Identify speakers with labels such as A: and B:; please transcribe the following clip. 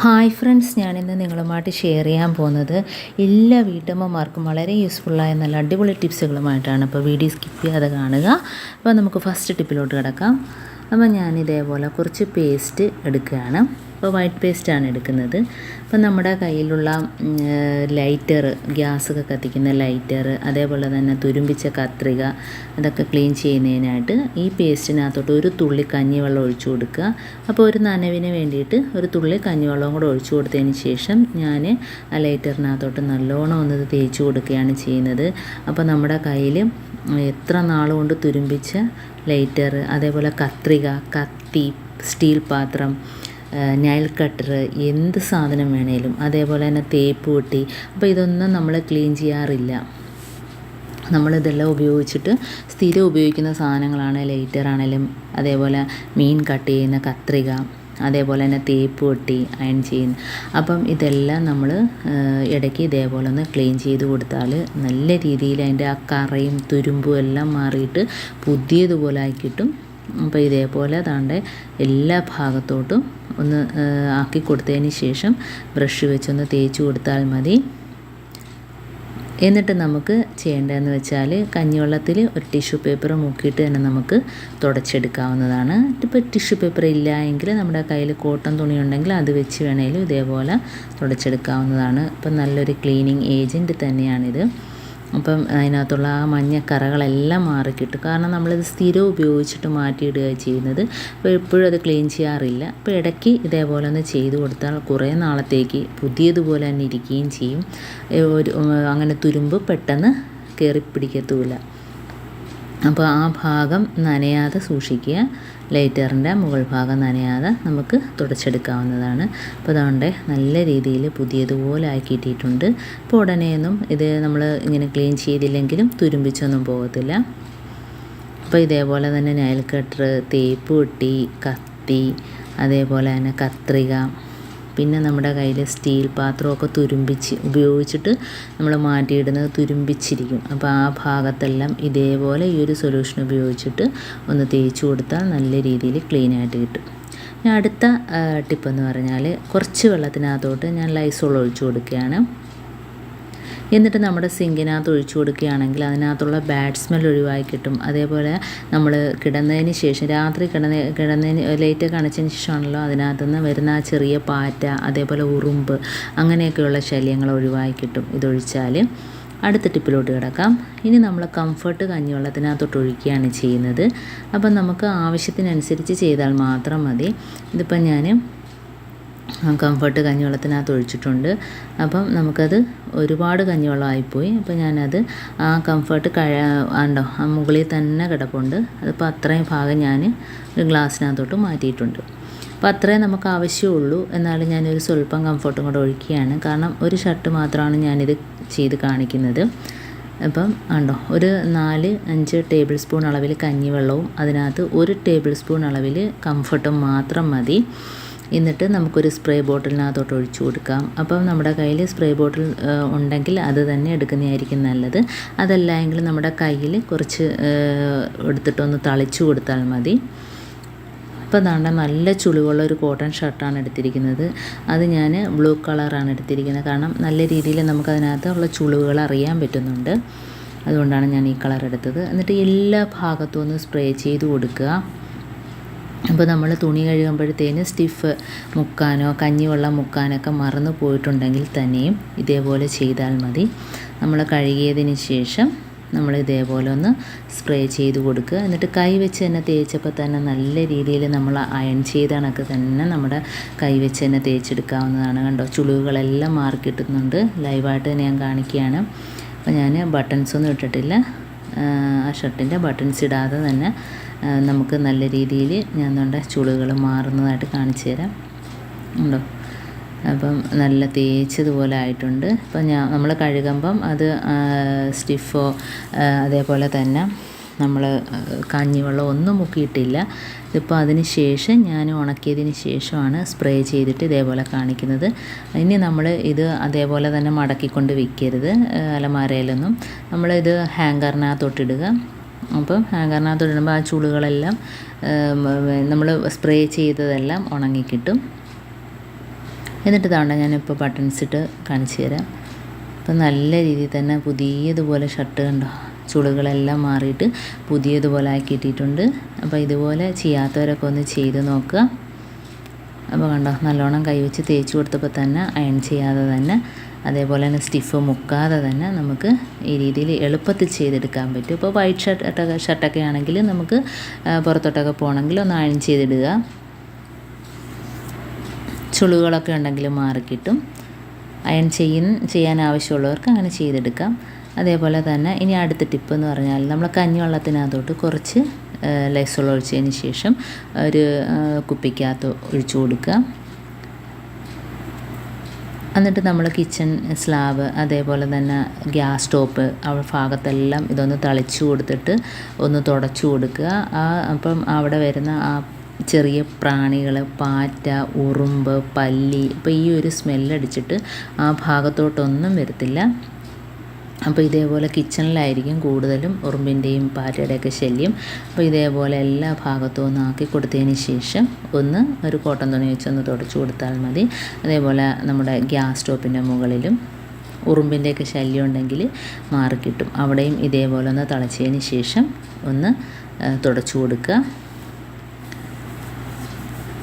A: Hi friends ഞാനിന്ന് നിങ്ങളുമായിട്ട് share ചെയ്യാൻ പോകുന്നത് എല്ലാ വീട്ടമ്മമാർക്കും വളരെ യൂസ്ഫുള്ളായ നല്ല അടിപൊളി ടിപ്സുകളുമായിട്ടാണ്. അപ്പോൾ വീഡിയോ സ്കിപ്പ് ചെയ്യാതെ കാണുക. അപ്പോൾ നമുക്ക് ഫസ്റ്റ് ടിപ്പിലോട്ട് കിടക്കാം. അപ്പോൾ ഞാൻ ഇതേപോലെ കുറച്ച് പേസ്റ്റ് എടുക്കുകയാണ്. അപ്പോൾ വൈറ്റ് പേസ്റ്റാണ് എടുക്കുന്നത്. അപ്പോൾ നമ്മുടെ കയ്യിലുള്ള ലൈറ്റർ ഗ്യാസൊക്കെ കത്തിക്കുന്ന ലൈറ്റർ അതേപോലെ തന്നെ തുരുമ്പിച്ച കത്രിക അതൊക്കെ ക്ലീൻ ചെയ്യുന്നതിനായിട്ട് ഈ പേസ്റ്റിനകത്തോട്ട് ഒരു തുള്ളി കഞ്ഞിവെള്ളം ഒഴിച്ചു കൊടുക്കുക. അപ്പോൾ ഒരു നനവിന് വേണ്ടിയിട്ട് ഒരു തുള്ളി കഞ്ഞിവെള്ളവും കൂടെ ഒഴിച്ചു കൊടുത്തതിന് ശേഷം ഞാൻ ആ ലൈറ്ററിനകത്തോട്ട് നല്ലോണം ഒന്ന് തേച്ച് കൊടുക്കുകയാണ് ചെയ്യുന്നത്. അപ്പോൾ നമ്മുടെ കയ്യിൽ എത്ര നാളുകൊണ്ട് തുരുമ്പിച്ച ലൈറ്റർ അതേപോലെ കത്രിക കത്തി സ്റ്റീൽ പാത്രം നൈൽ കട്ടർ എന്ത് സാധനം വേണേലും. അതേപോലെ തന്നെ തേപ്പ് പൊട്ടി അപ്പോൾ ഇതൊന്നും നമ്മൾ ക്ലീൻ ചെയ്യാറില്ല. നമ്മളിതെല്ലാം ഉപയോഗിച്ചിട്ട് സ്ഥിരം ഉപയോഗിക്കുന്ന സാധനങ്ങളാണ് ലൈറ്റർ ആണെങ്കിലും അതേപോലെ മീൻ കട്ട് ചെയ്യുന്ന കത്രിക അതേപോലെ തന്നെ തേപ്പ് പൊട്ടി അയൺ ചെയ്യുന്ന അപ്പം ഇതെല്ലാം നമ്മൾ ഇടയ്ക്ക് ഇതേപോലെ ഒന്ന് ക്ലീൻ ചെയ്ത് കൊടുത്താൽ നല്ല രീതിയിൽ അതിന്റെ ആ കറയും തുരുമ്പും എല്ലാം മാറിയിട്ട് പുതിയതുപോലെ ആക്കിയിട്ടും അപ്പോൾ ഇതേപോലെ താണ്ടെ എല്ലാ ഭാഗത്തോട്ടും ഒന്ന് ആക്കി കൊടുത്തതിന് ശേഷം ബ്രഷ് വെച്ചൊന്ന് തേച്ച് കൊടുത്താൽ മതി. എന്നിട്ട് നമുക്ക് ചെയ്യേണ്ടതെന്ന് വെച്ചാൽ കഞ്ഞിവെള്ളത്തിൽ ഒരു ടിഷ്യൂ പേപ്പർ മുക്കിയിട്ട് തന്നെ നമുക്ക് തുടച്ചെടുക്കാവുന്നതാണ്. ഇപ്പോൾ ടിഷ്യൂ പേപ്പർ ഇല്ല എങ്കിൽ നമ്മുടെ കയ്യിൽ കോട്ടൺ തുണി ഉണ്ടെങ്കിൽ അത് വെച്ച് വേണേലും ഇതേപോലെ തുടച്ചെടുക്കാവുന്നതാണ്. ഇപ്പം നല്ലൊരു ക്ലീനിങ് ഏജന്റ് തന്നെയാണിത്. അപ്പം അതിനകത്തുള്ള ആ മഞ്ഞ കറകളെല്ലാം മാറിക്കിട്ടും. കാരണം നമ്മളിത് സ്ഥിരം ഉപയോഗിച്ചിട്ട് മാറ്റിയിടുക ചെയ്യുന്നത്. അപ്പോൾ എപ്പോഴും അത് ക്ലീൻ ചെയ്യാറില്ല. അപ്പോൾ ഇടയ്ക്ക് ഇതേപോലെ ഒന്ന് ചെയ്ത് കൊടുത്താൽ കുറേ നാളത്തേക്ക് പുതിയതുപോലെ തന്നെ ഇരിക്കുകയും ചെയ്യും. ഒരു അങ്ങനെ തുരുമ്പ് പെട്ടെന്ന് കയറി പിടിക്കത്തുമില്ല. അപ്പോൾ ആ ഭാഗം നനയാതെ സൂക്ഷിക്കുക. ലൈറ്ററിന്റെ മുകൾ ഭാഗം നനയാതെ നമുക്ക് തുടച്ചെടുക്കാവുന്നതാണ്. അപ്പോൾ അതുകൊണ്ട് നല്ല രീതിയിൽ പുതിയതുപോലെ ആക്കിയിട്ടിട്ടുണ്ട് അപ്പോൾ ഉടനെയൊന്നും ഇത് നമ്മൾ ഇങ്ങനെ ക്ലീൻ ചെയ്തില്ലെങ്കിലും തുരുമ്പിച്ചൊന്നും പോകത്തില്ല. അപ്പോൾ ഇതേപോലെ തന്നെ നയൽ കട്ടർ തേപ്പ് കെട്ടി കത്തി അതേപോലെ തന്നെ കത്രിക പിന്നെ നമ്മുടെ കയ്യിൽ സ്റ്റീൽ പാത്രമൊക്കെ തുരുമ്പിച്ച് ഉപയോഗിച്ചിട്ട് നമ്മൾ മാറ്റിയിടുന്നത് തുരുമ്പിച്ചിരിക്കും. അപ്പോൾ ആ ഭാഗത്തെല്ലാം ഇതേപോലെ ഈ ഒരു സൊല്യൂഷൻ ഉപയോഗിച്ചിട്ട് ഒന്ന് തേച്ച് കൊടുത്താൽ നല്ല രീതിയിൽ ക്ലീനായിട്ട് കിട്ടും. ഞാൻ അടുത്ത ടിപ്പെന്ന് പറഞ്ഞാൽ കുറച്ച് വെള്ളത്തിനകത്തോട്ട് ഞാൻ ലൈസോൾ ഒഴിച്ചു കൊടുക്കുകയാണ്. എന്നിട്ട് നമ്മുടെ സിങ്കിനകത്ത് ഒഴിച്ചു കൊടുക്കുകയാണെങ്കിൽ അതിനകത്തുള്ള ബാഡ് സ്മെൽ ഒഴിവായി കിട്ടും. അതേപോലെ നമ്മൾ കിടന്നതിന് ശേഷം രാത്രി കിടന്ന കിടന്നതിന് ലൈറ്റ് കണച്ചതിന് ശേഷമാണല്ലോ അതിനകത്തുനിന്ന് വരുന്ന ആ ചെറിയ പാറ്റ അതേപോലെ ഉറുമ്പ് അങ്ങനെയൊക്കെയുള്ള ശല്യങ്ങൾ ഒഴിവായി കിട്ടും. ഇതൊഴിച്ചാൽ അടുത്ത ടിപ്പിലോട്ട് കിടക്കാം. ഇനി നമ്മൾ കംഫർട്ട് കഞ്ഞി കഞ്ഞിവെള്ളത്തിനകത്തോട്ട് ഒഴിക്കുകയാണ് ചെയ്യുന്നത്. അപ്പം നമുക്ക് ആവശ്യത്തിനനുസരിച്ച് ചെയ്താൽ മാത്രം മതി. ഇതിപ്പം ഞാൻ കംഫർട്ട് കഞ്ഞിവെള്ളത്തിനകത്ത് ഒഴിച്ചിട്ടുണ്ട്. അപ്പം നമുക്കത് ഒരുപാട് കഞ്ഞിവെള്ളമായിപ്പോയി. അപ്പോൾ ഞാനത് ആ കംഫർട്ട് കഴ ആണ്ടോ ആ മുകളിൽ തന്നെ കിടപ്പുണ്ട്. അതിപ്പോൾ അത്രയും ഭാഗം ഞാൻ ഒരു ഗ്ലാസ്സിനകത്തോട്ട് മാറ്റിയിട്ടുണ്ട്. അപ്പോൾ അത്രയും നമുക്ക് ആവശ്യമുള്ളൂ. എന്നാലും ഞാനൊരു സ്വല്പം കംഫർട്ടും കൂടെ ഒഴിക്കുകയാണ്. കാരണം ഒരു ഷർട്ട് മാത്രമാണ് ഞാനിത് ചെയ്ത് കാണിക്കുന്നത്. അപ്പം ഉണ്ടോ ഒരു നാല് അഞ്ച് ടേബിൾ സ്പൂൺ അളവിൽ കഞ്ഞിവെള്ളവും അതിനകത്ത് ഒരു ടേബിൾ സ്പൂൺ അളവിൽ കംഫർട്ടും മാത്രം മതി. എന്നിട്ട് നമുക്കൊരു സ്പ്രേ ബോട്ടിലിനകത്തോട്ട് ഒഴിച്ചു കൊടുക്കാം. അപ്പം നമ്മുടെ കയ്യിൽ സ്പ്രേ ബോട്ടിൽ ഉണ്ടെങ്കിൽ അത് തന്നെ എടുക്കുന്നതായിരിക്കും നല്ലത്. അതല്ല എങ്കിൽ നമ്മുടെ കയ്യിൽ കുറച്ച് എടുത്തിട്ടൊന്ന് തളിച്ചു കൊടുത്താൽ മതി. അപ്പോൾ അതാണ്ട് നല്ല ചുളിവുള്ള ഒരു കോട്ടൺ ഷർട്ടാണ് എടുത്തിരിക്കുന്നത്. അത് ഞാൻ ബ്ലൂ കളറാണ് എടുത്തിരിക്കുന്നത്. കാരണം നല്ല രീതിയിൽ നമുക്ക് അതിനകത്തുള്ള ചുളിവുകൾ അറിയാൻ പറ്റുന്നുണ്ട്. അതുകൊണ്ടാണ് ഞാൻ ഈ കളർ എടുത്തത്. എന്നിട്ട് എല്ലാ ഭാഗത്തും ഒന്ന് സ്പ്രേ ചെയ്ത് കൊടുക്കുക. അപ്പോൾ നമ്മൾ തുണി കഴുകുമ്പോഴത്തേന് സ്റ്റിഫ് മുക്കാനോ കഞ്ഞിവെള്ളം മുക്കാനൊക്കെ മറന്നു പോയിട്ടുണ്ടെങ്കിൽ തന്നെയും ഇതേപോലെ ചെയ്താൽ മതി. നമ്മൾ കഴുകിയതിന് ശേഷം നമ്മൾ ഇതേപോലെ ഒന്ന് സ്പ്രേ ചെയ്ത് കൊടുക്കുക. എന്നിട്ട് കൈ വെച്ച് തന്നെ തേച്ചപ്പോൾ തന്നെ നല്ല രീതിയിൽ നമ്മൾ അയൺ ചെയ്ത കണക്ക് തന്നെ നമ്മുടെ കൈ വെച്ച് തന്നെ തേച്ചെടുക്കാവുന്നതാണ് കണ്ടോ? ചുളിവുകളെല്ലാം മാർക്ക് കിട്ടുന്നുണ്ട്. ലൈവായിട്ട് തന്നെ ഞാൻ കാണിക്കുകയാണ്. അപ്പോൾ ഞാൻ ബട്ടൺസ് ഒന്നും ഇട്ടിട്ടില്ല. ആ ഷർട്ടിന്റെ ബട്ടൺസ് ഇടാതെ തന്നെ നമുക്ക് നല്ല രീതിയിൽ ഞാൻ തൊണ്ട ചുളികൾ മാറുന്നതായിട്ട് കാണിച്ചു തരാം. ഉണ്ടോ? അപ്പം നല്ല തേച്ചതുപോലെ ആയിട്ടുണ്ട്. ഇപ്പം ഞാൻ നമ്മൾ കഴുകുമ്പം അത് സ്റ്റിഫോ അതേപോലെ തന്നെ നമ്മൾ കഞ്ഞിവെള്ളം ഒന്നും മുക്കിയിട്ടില്ല. ഇതിപ്പോൾ അതിന് ശേഷം ഞാൻ ഉണക്കിയതിന് ശേഷമാണ് സ്പ്രേ ചെയ്തിട്ട് ഇതേപോലെ കാണിക്കുന്നത്. ഇനി നമ്മൾ ഇത് അതേപോലെ തന്നെ മടക്കിക്കൊണ്ട് വിൽക്കരുത് അലമാരയിലൊന്നും. നമ്മളിത് ഹാങ്കറിനകത്തോട്ടിടുക അപ്പം ഹാങ്കറിനകത്ത് ഇടുമ്പോൾ ആ ചുളുകളെല്ലാം നമ്മൾ സ്പ്രേ ചെയ്തതെല്ലാം ഉണങ്ങിക്കിട്ടും. എന്നിട്ട് താണ്ട ഞാനിപ്പോൾ ബട്ടൺസ് ഇട്ട് കാണിച്ചു തരാം. അപ്പം നല്ല രീതിയിൽ തന്നെ പുതിയതുപോലെ ഷർട്ട് കണ്ടോ ചുളുകളെല്ലാം മാറിയിട്ട് പുതിയതുപോലെ ആക്കിയിട്ടിട്ടുണ്ട് അപ്പോൾ ഇതുപോലെ ചെയ്യാത്തവരൊക്കെ ഒന്ന് ചെയ്ത് നോക്കുക. അപ്പോൾ കണ്ടോ നല്ലോണം കൈവച്ച് തേച്ച് കൊടുത്തപ്പോൾ തന്നെ അയൺ ചെയ്യാതെ തന്നെ അതേപോലെ തന്നെ സ്റ്റിഫ് മുക്കാതെ തന്നെ നമുക്ക് ഈ രീതിയിൽ എളുപ്പത്തിൽ ചെയ്തെടുക്കാൻ പറ്റും. ഇപ്പോൾ വൈറ്റ് ഷർട്ട് ഷർട്ടൊക്കെ ഷർട്ടൊക്കെ ആണെങ്കിൽ നമുക്ക് പുറത്തോട്ടൊക്കെ പോകണമെങ്കിൽ ഒന്ന് അയൺ ചെയ്തിടുക. ചുളുകളൊക്കെ ഉണ്ടെങ്കിൽ മാറിക്കിട്ടും. അയൺ ചെയ്യാൻ ചെയ്യാൻ ആവശ്യമുള്ളവർക്ക് അങ്ങനെ ചെയ്തെടുക്കാം. അതേപോലെ തന്നെ ഇനി അടുത്ത ടിപ്പ് എന്ന് പറഞ്ഞാൽ നമ്മൾ കഞ്ഞിവെള്ളത്തിനകത്തോട്ട് കുറച്ച് ലൈസോൾ ഒഴിച്ചതിന് ശേഷം ഒരു കുപ്പിക്കകത്ത് ഒഴിച്ചു കൊടുക്കുക. എന്നിട്ട് നമ്മൾ കിച്ചൺ സ്ലാബ് അതേപോലെ തന്നെ ഗ്യാസ് സ്റ്റോപ്പ് ആ ഭാഗത്തെല്ലാം ഇതൊന്ന് തളിച്ചു കൊടുത്തിട്ട് ഒന്ന് തുടച്ചു കൊടുക്കുക. ആ അപ്പം അവിടെ വരുന്ന ആ ചെറിയ പ്രാണികൾ പാറ്റ ഉറുമ്പ് പല്ലി ഇപ്പോൾ ഈ ഒരു സ്മെല്ലടിച്ചിട്ട് ആ ഭാഗത്തോട്ടൊന്നും വരത്തില്ല. അപ്പോൾ ഇതേപോലെ കിച്ചണിലായിരിക്കും കൂടുതലും ഉറുമ്പിന്റെയും പാറ്റയുടെയൊക്കെ ശല്യം. അപ്പോൾ ഇതേപോലെ എല്ലാ ഭാഗത്തും ഒന്ന് ആക്കി കൊടുത്തതിന് ശേഷം ഒന്ന് ഒരു കോട്ടൺ തുണി വെച്ചൊന്ന് തുടച്ചു കൊടുത്താൽ മതി. അതേപോലെ നമ്മുടെ ഗ്യാസ് സ്റ്റോപ്പിന്റെ മുകളിലും ഉറുമ്പിന്റെയൊക്കെ ശല്യം ഉണ്ടെങ്കിൽ മാറിക്കിട്ടും. അവിടെയും ഇതേപോലെ ഒന്ന് തിളച്ചതിന് ശേഷം ഒന്ന് തുടച്ചു കൊടുക്കുക.